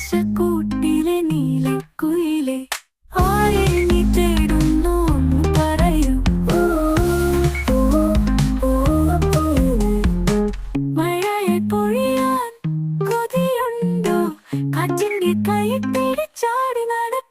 ആകാശക്കൂട്ടിലെ നീലക്കുയിലെ ആയിണി തേടുന്നു ഒന്ന് പറയൂ. മഴയെ പൊഴിയാൻ കൊതിയുണ്ടോ? കാറ്റിന്റെ കൈ പിടിച്ചാടി നടക്കും